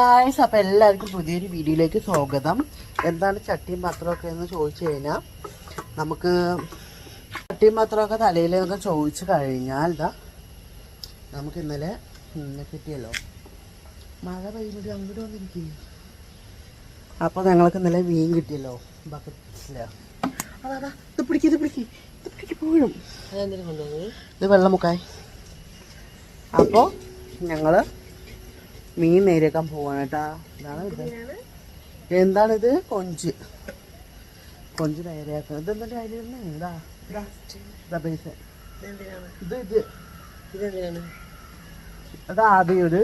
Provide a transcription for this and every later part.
Guys അപ്പം എല്ലാവർക്കും പുതിയൊരു വീഡിയോയിലേക്ക് സ്വാഗതം. എന്താണ് ചട്ടിയും പാത്രമൊക്കെ എന്ന് ചോദിച്ചു കഴിഞ്ഞാൽ നമുക്ക് ചട്ടിയും പാത്രമൊക്കെ തലയിലൊക്കെ ചോദിച്ചു കഴിഞ്ഞാൽ ഇതാ നമുക്ക് ഇന്നലെ ഇന്നെ കിട്ടിയല്ലോ. മഴ പെയ്യുന്നത് അങ്ങോട്ട് വന്നിരിക്കും. അപ്പോൾ ഞങ്ങൾക്ക് ഇന്നലെ മീൻ കിട്ടിയല്ലോ ബക്കറ്റിൽ അതാ ഇത് പിടിക്ക് ഇത് പിടിക്ക് ഇത് പിടിക്ക് പോഴും ഇത് വെള്ളം മുക്കായി അപ്പോൾ ഞങ്ങൾ മീൻ നേരിയേക്കാൻ പോവാണ് കേട്ടാ. ഇതാണ് ഇത്. എന്താണിത്? കൊഞ്ച്. കൊഞ്ച് നേരെയാക്കുന്നത് ഇത് എന്താ കാര്യം ഇതാ. ഇതാ ഇതാ ഇത് ഇത്. ഇതെന്തിനാണ് അത് ആദ്യം ഒരു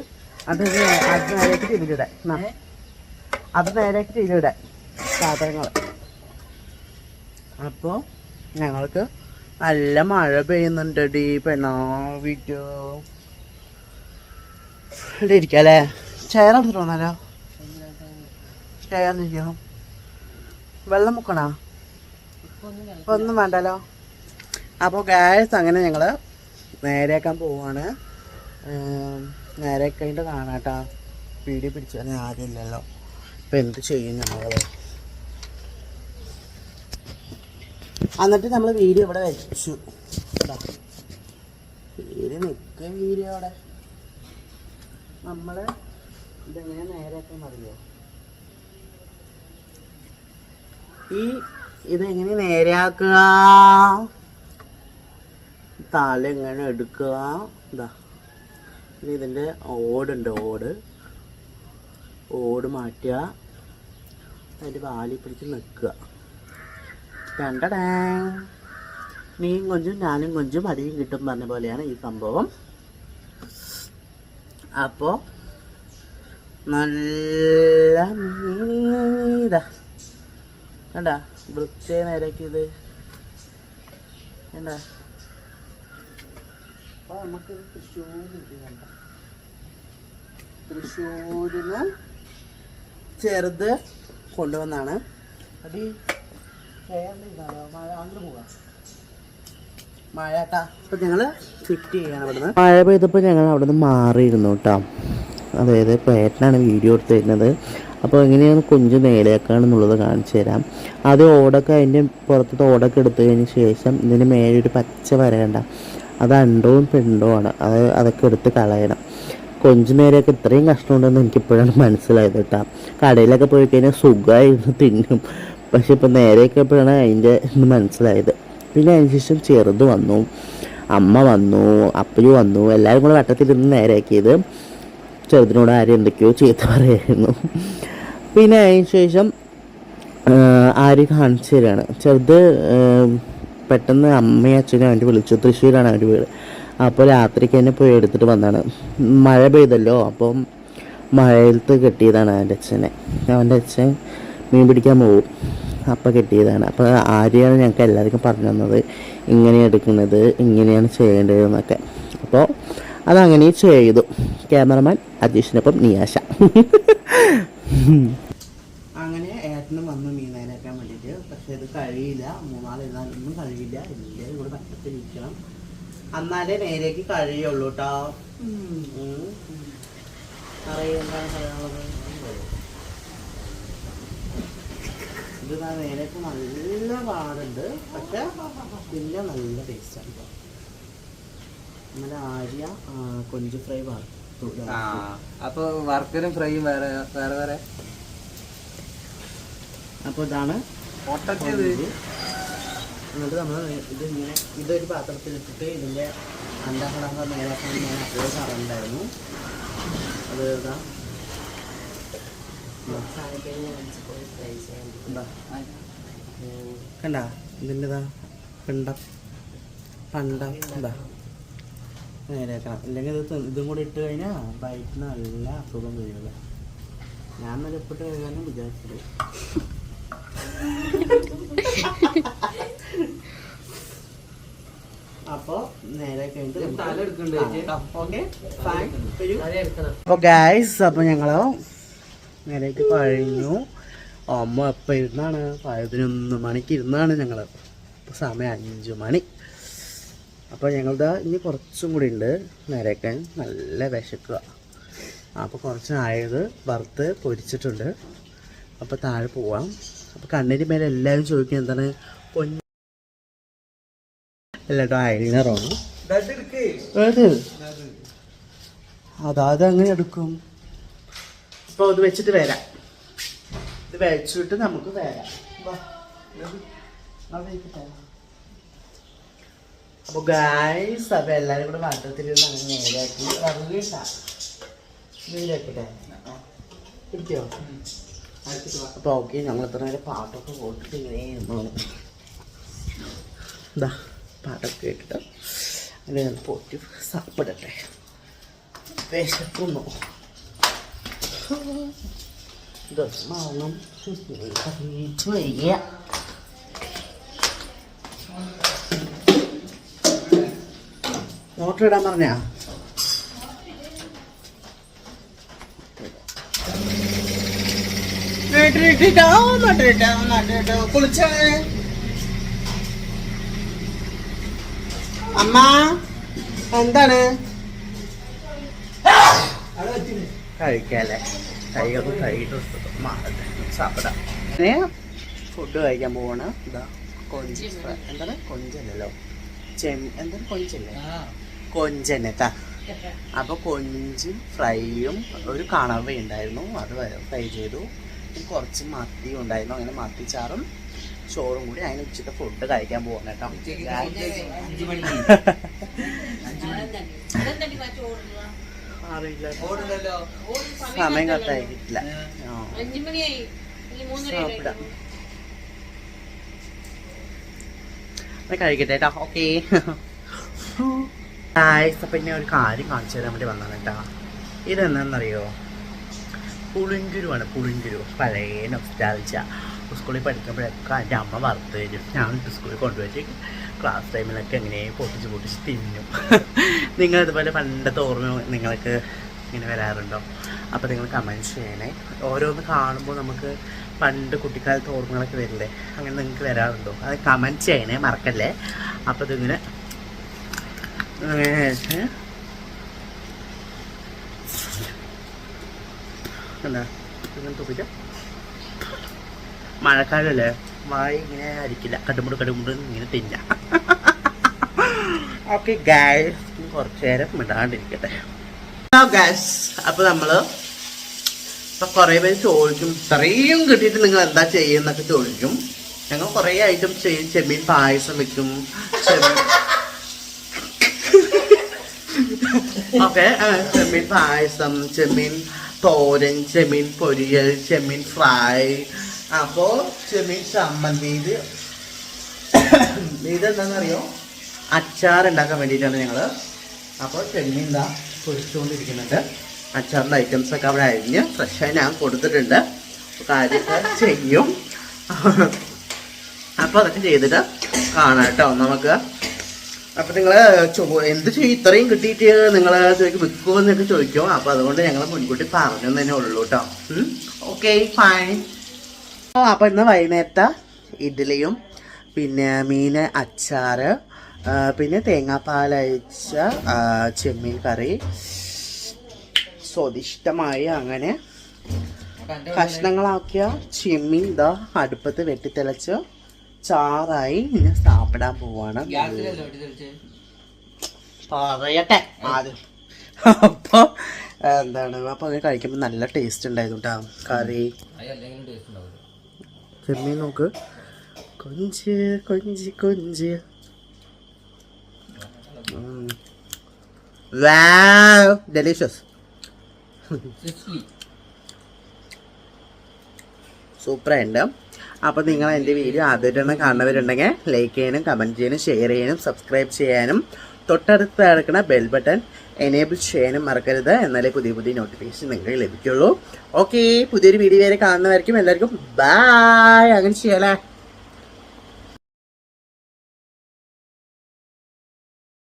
അത് ഇത് അത് നേരേക്ക് തിരിയുടെ അത് നേരേക്ക് തിരിയുടെ സാധനങ്ങൾ അപ്പോൾ ഞങ്ങൾക്ക് നല്ല മഴ പെയ്യുന്നുണ്ട് ഡീ. പെണ്ണാ വീഡിയോ ഇവിടെ ഇരിക്കാം അല്ലേ ചെയർ എടുത്തിട്ട് വന്നാലോ? ചെയർ ഇരിക്കണം വെള്ളം മുക്കണോ? ഒന്നും വേണ്ടല്ലോ. അപ്പോൾ ഗ്യാസ് അങ്ങനെ ഞങ്ങൾ നേരേക്കാൻ പോവാണ്. ഏം, നേരെ കഴിഞ്ഞിട്ട് കാണാട്ടാ പീടി പിടിച്ചാൽ ആരുമില്ലല്ലോ. ഇപ്പം എന്ത് ചെയ്യും ഞങ്ങൾ എന്നിട്ട് നമ്മൾ വീഡിയോ ഇവിടെ വെച്ചു. വീഡിയോ നിൽക്കുക വീഡിയോ അവിടെ. നമ്മൾ ഇതെങ്ങനെ നേരെയാക്കാൻ അറിയോ ഈ ഇതെങ്ങനെ നേരെയാക്കുക? തല എങ്ങനെ എടുക്കുക? ഇതാ ഇനി ഇതിന്റെ ഓടുണ്ട് ഓട്. ഓട് മാറ്റുക. അതിന്റെ വാലി പിടിച്ച് നിൽക്കുക. രണ്ടടേ നീയും കൊഞ്ചും ഞാനും കൊഞ്ചും അടിയും കിട്ടും പറഞ്ഞ പോലെയാണ് ഈ സംഭവം. അപ്പോൾ നല്ല മീതാ കണ്ട? വൃത്തിയെ നേരാക്കിയത്. കണ്ട? അപ്പോൾ നമുക്ക് തൃശ്ശൂരിന്ന് ചെറുത് കൊണ്ടുവന്നാണ്. അടി? മഴ അങ്ങോട്ട് പോവാം. മഴ കേട്ടാ. അപ്പം ഞങ്ങൾ ഫിറ്റ് ചെയ്യണം അവിടുന്ന് മഴ പെയ്തപ്പോൾ ഞങ്ങൾ അവിടുന്ന് മാറിയിരുന്നു കേട്ടോ അതായത് പേട്ടനാണ് വീഡിയോ എടുത്ത് തരുന്നത്. അപ്പോൾ എങ്ങനെയാണ് കുഞ്ച് നേരെയാക്കാണെന്നുള്ളത് കാണിച്ചു തരാം. അത് ഓടൊക്കെ അതിന്റെ പുറത്തത്തെ ഓടൊക്കെ എടുത്തതിന് ശേഷം ഇതിന് മേലെ ഒരു പച്ച വരേണ്ട അത് അണ്ടവും പെണ്ടവുമാണ് അത് അതൊക്കെ എടുത്ത് കളയണം. കൊഞ്ച് നേരെയൊക്കെ ഇത്രയും കഷ്ടമുണ്ടെന്ന് എനിക്കിപ്പോഴാണ് മനസ്സിലായത് കേട്ടോ കടയിലൊക്കെ പോയി കഴിഞ്ഞാൽ സുഖമായിരുന്നു തിന്നും. പക്ഷെ ഇപ്പം നേരെയൊക്കെ എപ്പോഴാണ് അതിന്റെ മനസ്സിലായത്. പിന്നെ അതിന് ശേഷം ചെറുത് വന്നു. അമ്മ വന്നു അപ്പയും വന്നു എല്ലാവരും കൂടെ വട്ടത്തിലിരുന്ന് നേരെയാക്കിയത് ചെറുതിനോട് ആരും എന്തൊക്കെയോ ചീത്ത പറയായിരുന്നു. പിന്നെ അതിന് ശേഷം ആര് കാണിച്ചു തരാണ്. ചെറുത് പെട്ടെന്ന് അമ്മയും അച്ഛനും അവന്റെ വിളിച്ചു. തൃശ്ശൂരാണ് അവന്റെ വീട്. അപ്പോൾ രാത്രിക്ക് തന്നെ പോയി എടുത്തിട്ട് വന്നതാണ്. മഴ പെയ്തല്ലോ അപ്പം മഴയത്ത് കെട്ടിയതാണ് അവന്റെ അച്ഛനെ. അവന്റെ അച്ഛൻ മീൻ പിടിക്കാൻ പോകും അപ്പം കെട്ടിയതാണ്. അപ്പോൾ ആര്യാണ് ഞങ്ങൾക്ക് എല്ലാവർക്കും പറഞ്ഞു തന്നത്. ഇങ്ങനെ എടുക്കുന്നത് ഇങ്ങനെയാണ് ചെയ്യേണ്ടത് എന്നൊക്കെ അപ്പോൾ അതങ്ങനെ ചെയ്തു. ക്യാമറമാൻ അജീഷിനൊപ്പം നിയാശ. അങ്ങനെ ഏട്ടനും വന്നു മീൻ നേരാക്കാൻ വേണ്ടിയിട്ട്. പക്ഷെ ഇത് കഴിയില്ല. മൂന്നാൾ ഇരുന്നാലൊന്നും കഴിയില്ല. ഇല്ല ഇവിടെ പറ്റത്തിരിക്കണം എന്നാലേ നേരേക്ക് കഴിയുള്ളൂ കേട്ടോ അറിയാം എന്താണ് പറയാനുള്ളത് ഇത് ദാ നല്ല പാടുണ്ട് പക്ഷെ പിന്നെ നല്ല ടേസ്റ്റാണ് ഇന്നലെ ആര്യ കൊഞ്ച് ഫ്രൈ വറുത്തു. അപ്പൊ വർക്കറും ഫ്രൈയും വേറെ വേറെ വേറെ? അപ്പൊ ഇതാണ് എന്നിട്ട് നമ്മൾ ഇത് ഇങ്ങനെ ഇതൊരു പാത്രത്തിലിട്ടിട്ട് ഇതിന്റെ അണ്ടഹടങ്ങൾ നേരാക്കാൻ ഞാൻ അപ്പോഴേ പറഞ്ഞിട്ടുണ്ടായിരുന്നു അത് ഇതാ. കണ്ട? ഇതിന്റെതാ പിണ്ടം. പണ്ടം. ഇതാ. നേരെയാക്കണം ഇല്ലെങ്കിൽ ഇത് ഇതും കൂടി ഇട്ട് കഴിഞ്ഞാൽ ബൈക്കിന് നല്ല അസുഖം വരുന്നത് ഞാൻ നല്ല ഉപ്പിട്ട് കഴുകാനും വിചാരിച്ചത്. അപ്പോൾ നേരെ കഴിഞ്ഞിട്ട് തല എടുക്കണ്ടേ ഓക്കെ. അപ്പോൾ ഗായ്സ് അപ്പൊ ഞങ്ങൾ നേരേക്ക് കഴിഞ്ഞു. അമ്മ എപ്പോൾ ഇരുന്നാണ്? പതിനൊന്ന് മണിക്ക് ഇരുന്നാണ് ഞങ്ങൾ ഇപ്പോൾ സമയം അഞ്ച് മണി. അപ്പോൾ ഞങ്ങളുടെ ഇനി കുറച്ചും കൂടി ഉണ്ട് നേരേക്കാൻ നല്ല വിശക്കുക. അപ്പോൾ കുറച്ച് ആയത് വറുത്ത് പൊരിച്ചിട്ടുണ്ട്. അപ്പോൾ താഴെ പോവാം. അപ്പോൾ കണ്ണിന്റെ മേലെ എല്ലാവരും ചോദിക്കും എന്താണ്? പൊന്ന എല്ലാട്ടോ അയലിനറാണ് അതാത് അതാ അത് അങ്ങനെ എടുക്കും. അപ്പോൾ അത് വെച്ചിട്ട് വരാം. ഇത് വെച്ചിട്ട് നമുക്ക് വരാം. അപ്പോൾ ഗായ്സ് അപ്പൊ എല്ലാരും കൂടെ വട്ടത്തിലിരുന്ന് അങ്ങനെ നേരാക്കി ഇറങ്ങിട്ടാ നീരാക്കട്ടെ പിടിക്കോ? അപ്പൊ ഓക്കെ ഞങ്ങൾ എത്ര നേരം പാട്ടൊക്കെ പോട്ടിട്ട് ഇങ്ങനെ ഇതാ പാട്ടൊക്കെ കേട്ടിട്ട് അങ്ങനെ പോട്ടി സാപ്പിടട്ടെ. വിശക്കുന്നു. ഇതൊന്നും വയ്യ മോട്ടർ ഇടാൻ പറഞ്ഞാ? കുളിച്ചേ അമ്മ എന്താണ്? കഴിക്കാല്ലേ? കൈയൊക്കെ കഴുകിട്ട് മാറട്ടെ സാപ്പിടാം. ഫുഡ് കഴിക്കാൻ പോവാണ്. ഇതാ കൊഞ്ച്. എന്താണ്? കൊഞ്ചല്ലല്ലോ. ചെം എന്താണ് കൊഞ്ചല്ലേ? കൊഞ്ചന്നെ താ അപ്പൊ കൊഞ്ചും ഫ്രൈയും ഒരു കണവ ഉണ്ടായിരുന്നു. അത് ഫ്രൈ ചെയ്തു. കുറച്ച് മത്തി ഉണ്ടായിരുന്നു. അങ്ങനെ മത്തിച്ചാറും ചോറും കൂടി. അതിന് ഉച്ചത്തെ ഫുഡ് കഴിക്കാൻ പോവാണ് കേട്ടോ അഞ്ചു മണിക്ക് അറിയില്ല. സമയം കത്തായിട്ടില്ല കഴിക്കട്ടെ കേട്ടോ. ഓക്കെ. അപ്പം ഞാൻ ഒരു കാര്യം കാണിച്ചു തരാൻ വേണ്ടി വന്നതാണ് കേട്ടോ. ഇതെന്താണെന്നറിയോ? പുളിങ്കുരുവാണ് പുളിങ്കുരു പഴയ നൊസ്റ്റാൾച്ച സ്കൂളിൽ പഠിക്കുമ്പോഴൊക്കെ എന്റെ അമ്മ വറുത്ത് തരും ഞാൻ സ്കൂളിൽ കൊണ്ടുപോയിട്ട് ക്ലാസ് ടൈമിലൊക്കെ എങ്ങനെ പൊട്ടിച്ച് പൊട്ടിച്ച് തിന്നു. നിങ്ങൾ ഇതുപോലെ പണ്ടത്തെ ഓർമ്മ നിങ്ങൾക്ക് ഇങ്ങനെ വരാറുണ്ടോ? അപ്പോൾ നിങ്ങൾ കമന്റ് ചെയ്യണേ. ഓരോന്ന് കാണുമ്പോൾ നമുക്ക് പണ്ട് കുട്ടിക്കാലത്ത് ഓർമ്മകളൊക്കെ വരില്ലേ? അങ്ങനെ നിങ്ങൾക്ക് വരാറുണ്ടോ? അത് കമന്റ് ചെയ്യണേ മറക്കല്ലേ? അപ്പോൾ ഇതിങ്ങനെ എന്താ? ഇങ്ങനെ തുപ്പിക്കാം മഴക്കാലല്ലേ? മഴ ഇങ്ങനെ അരിക്കില്ല കടുമുട് കടുമുട് ഇങ്ങനെ തിന്ന. ഓക്കെ ഗാസ് കുറച്ചു നേരം മിണ്ടാണ്ടിരിക്കട്ടെ. ഗാസ് അപ്പൊ നമ്മൾ ഇപ്പൊ കുറെ പേര് ചോദിക്കും ഇത്രയും കിട്ടിയിട്ട് നിങ്ങൾ എന്താ ചെയ്യുന്നൊക്കെ ചോദിക്കും. ഞങ്ങൾ കുറെ ഐറ്റം ചെയ്യും. ചെമ്മീൻ പായസം വെക്കും. ഓക്കെ ചെമ്മീൻ പായസം ചെമ്മീൻ തോരൻ ചെമ്മീൻ പൊരിയൽ ചെമ്മീൻ ഫ്രൈ അപ്പോ ചെമ്മീൻ ചമ്മന്തി ഇത്. ഇതെന്താണെന്നറിയോ അച്ചാർ ഉണ്ടാക്കാൻ വേണ്ടിയിട്ടാണ് ഞങ്ങൾ അപ്പോൾ ചെമ്മീൻ എന്താ പൊരിച്ചുകൊണ്ടിരിക്കുന്നുണ്ട് അച്ചാറിന്റെ ഐറ്റംസ് ഒക്കെ അവിടെ അരിഞ്ഞ് ഫ്രഷായി ഞാൻ കൊടുത്തിട്ടുണ്ട്. കാര്യം ചെയ്യും. അപ്പോൾ അതൊക്കെ ചെയ്തിട്ട് കാണാം കേട്ടോ നമുക്ക്. അപ്പൊ നിങ്ങൾ എന്ത് ചെയ്യും? ഇത്രയും കിട്ടിയിട്ട് നിങ്ങൾ ചോദിക്കും വിൽക്കുമെന്നൊക്കെ ചോദിക്കും. അപ്പോൾ അതുകൊണ്ട് ഞങ്ങൾ മുൻകൂട്ടി പറഞ്ഞു തന്നെ ഉള്ളൂ കേട്ടോ. ഓക്കെ ഫൈൻ അപ്പൊ ഇന്ന് വൈകുന്നേരത്തെ ഇഡ്ഡലിയും പിന്നെ മീൻ അച്ചാറ് പിന്നെ ആ, ചെമ്മീൻ കറി. സ്വാദിഷ്ടമായി അങ്ങനെ കഷ്ണങ്ങളാക്കിയ ചെമ്മീൻ ഇതാ അടുപ്പത്ത് വെട്ടിത്തിളച്ച് ചാറായി ഇനി സാപ്പിടാൻ പോവാണ്. പറയട്ടെ അപ്പൊ എന്താണ്? അപ്പൊ അങ്ങനെ കഴിക്കുമ്പോൾ നല്ല ടേസ്റ്റ് ഉണ്ടായിരുന്നു കേട്ടോ കറി അത് അല്ലെങ്കിലും ടേസ്റ്റ് ഉണ്ടാവില്ല ചെമ്മീൻ നോക്ക് കൊഞ്ച് കൊഞ്ച്. കൊഞ്ച് ഡെലീഷ്യസ് സൂപ്പർ സൂപ്പറായിട്ട് അപ്പോൾ നിങ്ങൾ എന്റെ വീഡിയോ ആദ്യമായിട്ടാണ് കാണുന്നവരുണ്ടെങ്കിൽ ലൈക്ക് ചെയ്യാനും കമന്റ് ചെയ്യാനും ഷെയർ ചെയ്യാനും സബ്സ്ക്രൈബ് ചെയ്യാനും. തൊട്ടടുത്ത് കിടക്കുന്ന ബെൽ ബട്ടൺ എനേബിൾ ചെയ്യാനും മറക്കരുത്. എന്നാലേ പുതിയ പുതിയ നോട്ടിഫിക്കേഷൻ നിങ്ങൾക്ക് ലഭിക്കുള്ളൂ. ഓക്കെ പുതിയൊരു വീഡിയോ വരെ കാണുന്നവർക്കും എല്ലാവർക്കും ബായ് അങ്ങനെ ചെയ്യാലേ.